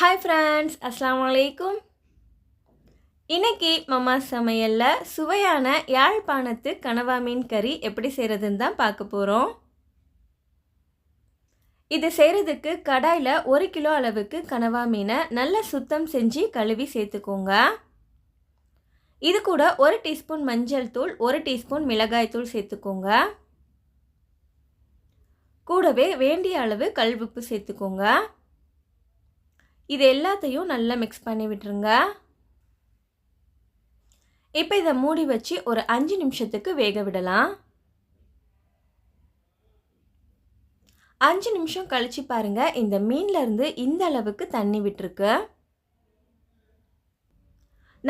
Hi friends அஸ்லாம் வலைக்கும் இன்றைக்கி மம்மா சமையலில் சுவையான யாழ்ப்பாணத்து கனவா மீன் கறி எப்படி செய்கிறதுன்னு தான் பார்க்க போகிறோம் இது செய்கிறதுக்கு கடாயில் ஒரு கிலோ அளவுக்கு கனவா மீனை நல்லா சுத்தம் செஞ்சு கழுவி சேர்த்துக்கோங்க. இது கூட ஒரு டீஸ்பூன் மஞ்சள் தூள் ஒரு டீஸ்பூன் மிளகாய் தூள் சேர்த்துக்கோங்க. கூடவே வேண்டிய அளவு கல்வுப்பு சேர்த்துக்கோங்க. இது எல்லாத்தையும் நல்லா மிக்ஸ் பண்ணி விட்டுருங்க. இப்போ இதை மூடி வச்சு ஒரு அஞ்சு நிமிஷத்துக்கு வேக விடலாம். அஞ்சு நிமிஷம் கழிச்சு பாருங்கள் இந்த மீன்லேருந்து இந்த அளவுக்கு தண்ணி விட்டுருக்கு.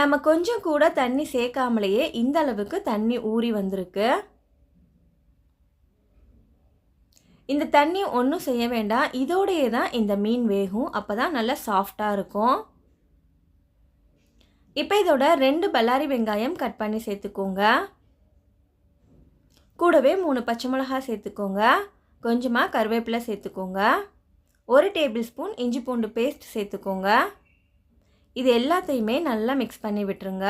நம்ம கொஞ்சம் கூட தண்ணி சேர்க்காமலேயே இந்த அளவுக்கு தண்ணி ஊறி வந்திருக்கு. இந்த தண்ணி ஒன்றும் செய்ய வேண்டாம். இதோடையே தான் இந்த மீன் வேகும். அப்போ தான் நல்லா சாஃப்டாக இருக்கும். இப்போ இதோட ரெண்டு பல்லாரி வெங்காயம் கட் பண்ணி சேர்த்துக்கோங்க. கூடவே மூணு பச்சை மிளகாய் சேர்த்துக்கோங்க. கொஞ்சமாக கருவேப்பிலை சேர்த்துக்கோங்க. ஒரு டேபிள் ஸ்பூன் இஞ்சி பூண்டு பேஸ்ட் சேர்த்துக்கோங்க. இது எல்லாத்தையுமே நல்லா மிக்ஸ் பண்ணி விட்டுருங்க.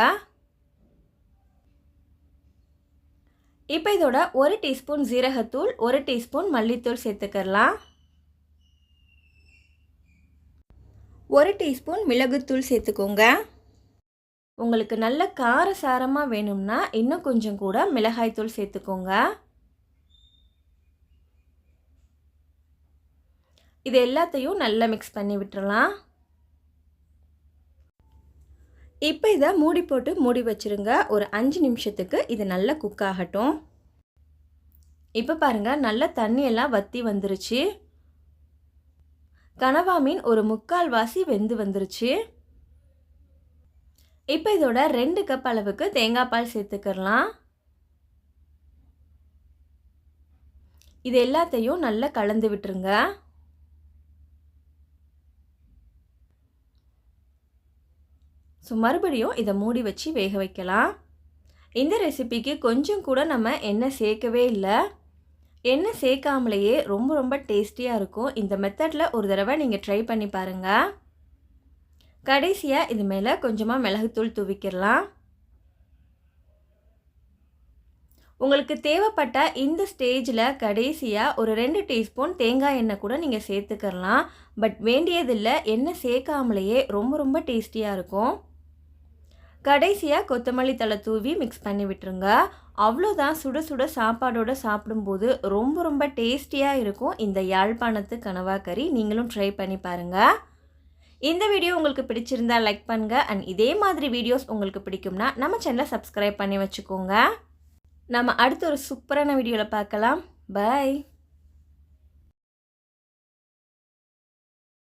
இப்போ இதோட ஒரு டீஸ்பூன் ஜீரகத்தூள் ஒரு டீஸ்பூன் மல்லித்தூள் சேர்த்துக்கலாம் ஒரு டீஸ்பூன் மிளகுத்தூள் சேர்த்துக்கோங்க. உங்களுக்கு நல்ல கார சாரமாக வேணும்னா இன்னும் கொஞ்சம் கூட மிளகாய்த்தூள் சேர்த்துக்கோங்க. இது எல்லாத்தையும் நல்லா மிக்ஸ் பண்ணி விட்டுறலாம். இப்போ இதை மூடி போட்டு மூடி வச்சுருங்க. ஒரு அஞ்சு நிமிஷத்துக்கு இது நல்லா குக் ஆகட்டும். இப்போ பாருங்கள் நல்ல தண்ணியெல்லாம் வற்றி வந்துருச்சு. கனவா மீன் ஒரு முக்கால் வாசி வெந்து வந்துருச்சு. இப்போ இதோட ரெண்டு கப் அளவுக்கு தேங்காய் பால் சேர்த்துக்கிறலாம். இது எல்லாத்தையும் நல்லா கலந்து விட்டுருங்க. ஸோ மறுபடியும் இதை மூடி வச்சு வேக வைக்கலாம். இந்த ரெசிபிக்கு கொஞ்சம் கூட நம்ம எண்ணெய் சேர்க்கவே இல்லை. எண்ணெய் சேர்க்காமலேயே ரொம்ப ரொம்ப டேஸ்டியாக இருக்கும். இந்த மெத்தடில் ஒரு தடவை நீங்கள் ட்ரை பண்ணி பாருங்கள் கடைசியாக இது மேலே கொஞ்சமாக மிளகுத்தூள் தூவிக்கிடலாம். உங்களுக்கு தேவைப்பட்ட இந்த ஸ்டேஜில் கடைசியாக ஒரு ரெண்டு டீஸ்பூன் தேங்காய் எண்ணெய் கூட நீங்கள் சேர்த்துக்கலாம் பட் வேண்டியதில்லை எண்ணெய் சேர்க்காமலேயே ரொம்ப ரொம்ப டேஸ்டியாக இருக்கும். கடைசியாக கொத்தமல்லி தலை தூவி மிக்ஸ் பண்ணி விட்டுருங்க. அவ்வளோதான் சுட சுட சாப்பாடோடு சாப்பிடும்போது ரொம்ப ரொம்ப டேஸ்டியாக இருக்கும் இந்த யாழ்ப்பாணத்து கனவா கறி நீங்களும் ட்ரை பண்ணி பாருங்கள் இந்த வீடியோ உங்களுக்கு பிடிச்சிருந்தா லைக் பண்ணுங்கள் அண்ட் இதே மாதிரி வீடியோஸ் உங்களுக்கு பிடிக்கும்னா நம்ம சேனலை சப்ஸ்கிரைப் பண்ணி வச்சுக்கோங்க. நம்ம அடுத்த ஒரு சூப்பரான வீடியோவில் பார்க்கலாம். பாய்